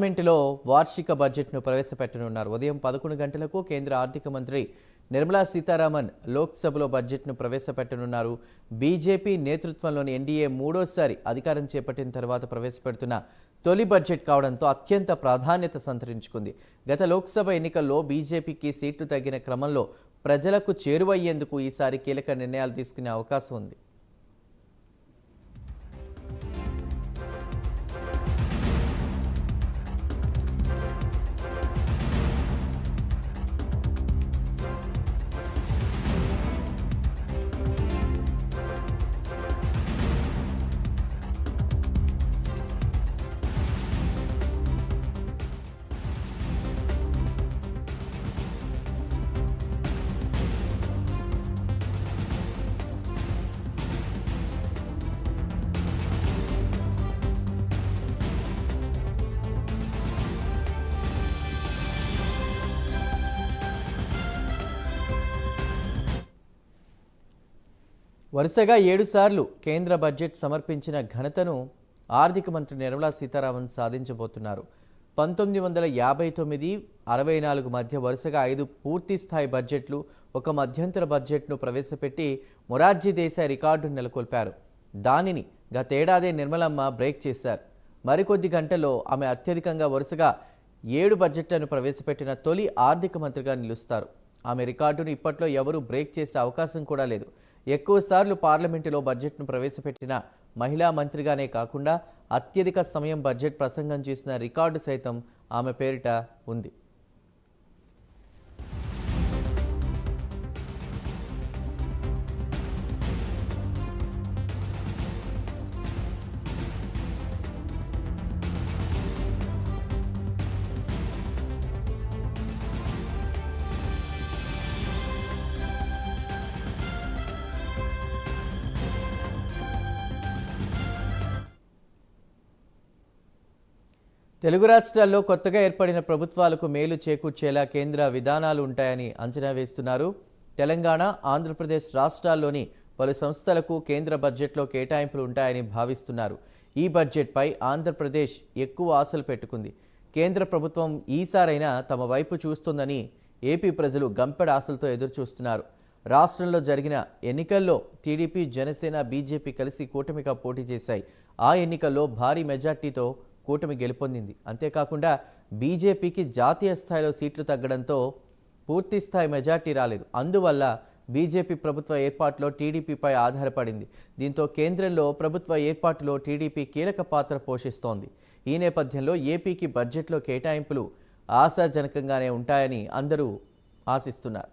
పార్లమెంటులో వార్షిక బడ్జెట్ను ప్రవేశపెట్టనున్నారు. ఉదయం పదకొండు గంటలకు కేంద్ర ఆర్థిక మంత్రి నిర్మలా సీతారామన్ లోక్సభలో బడ్జెట్ను ప్రవేశపెట్టనున్నారు. బీజేపీ నేతృత్వంలోని ఎన్డీఏ మూడోసారి అధికారం చేపట్టిన తర్వాత ప్రవేశపెడుతున్న తొలి బడ్జెట్ కావడంతో అత్యంత ప్రాధాన్యత సంతరించుకుంది. గత లోక్సభ ఎన్నికల్లో బీజేపీకి సీట్లు తగ్గిన క్రమంలో ప్రజలకు చేరువయ్యేందుకు ఈసారి కీలక నిర్ణయాలు తీసుకునే అవకాశం ఉంది. వరుసగా ఏడుసార్లు కేంద్ర బడ్జెట్ సమర్పించిన ఘనతను ఆర్థిక మంత్రి నిర్మలా సీతారామన్ సాధించబోతున్నారు. పంతొమ్మిది వందల యాభై తొమ్మిది అరవై నాలుగు మధ్య వరుసగా ఐదు పూర్తి స్థాయి బడ్జెట్లు ఒక మధ్యంతర బడ్జెట్ను ప్రవేశపెట్టి మొరార్జీ దేశాయ్ రికార్డును నెలకొల్పారు. దానిని గతేడాదే నిర్మలమ్మ బ్రేక్ చేశారు. మరికొద్ది గంటల్లో ఆమె అత్యధికంగా వరుసగా ఏడు బడ్జెట్లను ప్రవేశపెట్టిన తొలి ఆర్థిక మంత్రిగా నిలుస్తారు. ఆమె రికార్డును ఇప్పట్లో ఎవరూ బ్రేక్ చేసే అవకాశం కూడా లేదు. ఎక్కువసార్లు పార్లమెంటులో బడ్జెట్ను ప్రవేశపెట్టిన మహిళా మంత్రిగానే కాకుండా అత్యధిక సమయం బడ్జెట్ ప్రసంగం చేసిన రికార్డు సైతం ఆమె పేరిట ఉంది. తెలుగు రాష్ట్రాల్లో కొత్తగా ఏర్పడిన ప్రభుత్వాలకు మేలు చేకూర్చేలా కేంద్ర విధానాలు ఉంటాయని అంచనా వేస్తున్నారు. తెలంగాణ ఆంధ్రప్రదేశ్ రాష్ట్రాల్లోని పలు సంస్థలకు కేంద్ర బడ్జెట్లో కేటాయింపులు ఉంటాయని భావిస్తున్నారు. ఈ బడ్జెట్పై ఆంధ్రప్రదేశ్ ఎక్కువ ఆశలు పెట్టుకుంది. కేంద్ర ప్రభుత్వం ఈసారైనా తమ వైపు చూస్తుందని ఏపీ ప్రజలు గంపెడ ఆశలతో ఎదురుచూస్తున్నారు. రాష్ట్రంలో జరిగిన ఎన్నికల్లో టీడీపీ జనసేన బీజేపీ కలిసి కూటమిగా పోటీ చేశాయి. ఆ ఎన్నికల్లో భారీ మెజార్టీతో కూటమి గెలుపొందింది. అంతేకాకుండా బీజేపీకి జాతీయ స్థాయిలో సీట్లు తగ్గడంతో పూర్తి స్థాయి మెజార్టీ రాలేదు. అందువల్ల బీజేపీ ప్రభుత్వ ఏర్పాటులో టీడీపీపై ఆధారపడింది. దీంతో కేంద్రంలో ప్రభుత్వ ఏర్పాటులో టీడీపీ కీలక పాత్ర పోషిస్తోంది. ఈ నేపథ్యంలో ఏపీకి బడ్జెట్లో కేటాయింపులు ఆశాజనకంగానే ఉంటాయని అందరూ ఆశిస్తున్నారు.